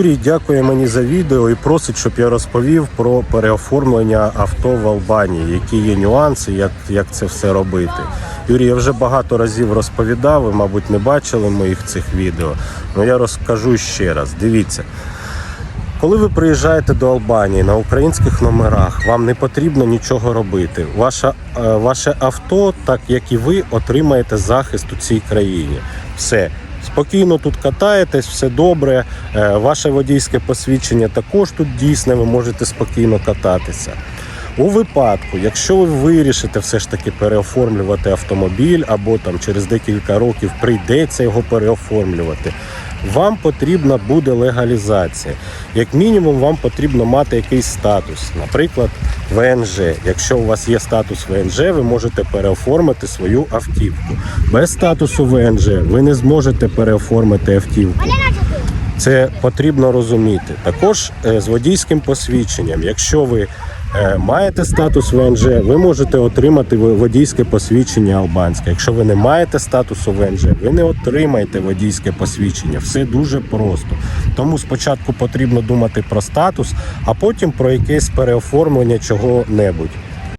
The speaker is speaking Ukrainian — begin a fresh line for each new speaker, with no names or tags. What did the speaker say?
Юрій дякує мені за відео і просить, щоб я розповів про переоформлення авто в Албанії, які є нюанси, як, як це все робити. Юрій, я вже багато разів розповідав, ви, мабуть, не бачили моїх цих відео. але я розкажу ще раз. Дивіться. Коли ви приїжджаєте до Албанії на українських номерах, вам не потрібно нічого робити. Ваше, ваше авто, так як і ви, отримаєте захист у цій країні. Все. Спокійно тут катаєтесь, все добре. Е, Ваше водійське посвідчення також тут дійсне, ви можете спокійно кататися. У випадку, якщо ви вирішите все ж таки переоформлювати автомобіль, або там через декілька років прийдеться його переоформлювати, вам потрібна буде легалізація. Як мінімум, вам потрібно мати якийсь статус, наприклад, ВНЖ. Якщо у вас є статус ВНЖ, ви можете переоформити свою автівку. Без статусу ВНЖ ви не зможете переоформити автівку. Це потрібно розуміти. Також е, з водійським посвідченням, якщо ви маєте статус ВНЖ, ви можете отримати водійське посвідчення албанське. Якщо ви не маєте статусу ВНЖ, ви не отримаєте водійське посвідчення. Все дуже просто. Тому спочатку потрібно думати про статус, а потім про якесь переоформлення чого-небудь.